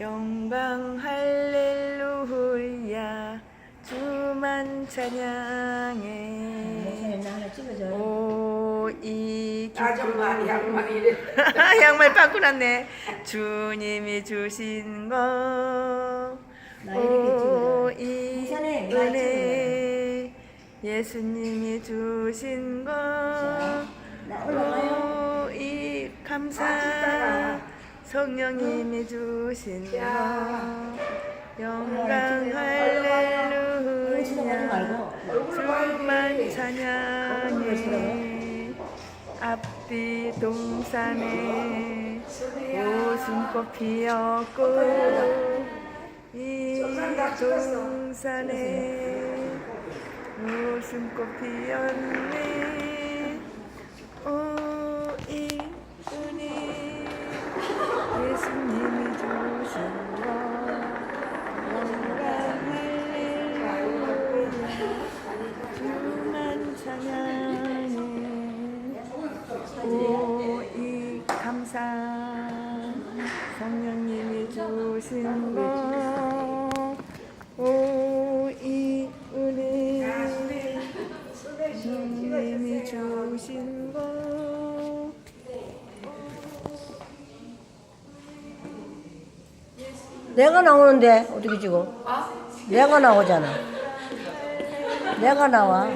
영광 할렐루야 주만 찬양해. 오이 아줌마 양말이. 양말 빵꾸 났네 주님이 주신 거. 오이 은혜 예수님이 주신 거. 오이 아, 감사 진짜라. 성령님이 주신. 영광 할렐루야. 주만 찬양해. 앞뒤 동산에 웃음꽃 피었고 이 동산에 웃음꽃 피었네 예수님이 주신 거 영광 할렐루야 주만 찬양해 오이 감사 성령님이 주신 거 오이 은혜. 주님이 주신 거 내가 나오는데 어떻게 찍어? 내가 나오잖아. 내가 나와.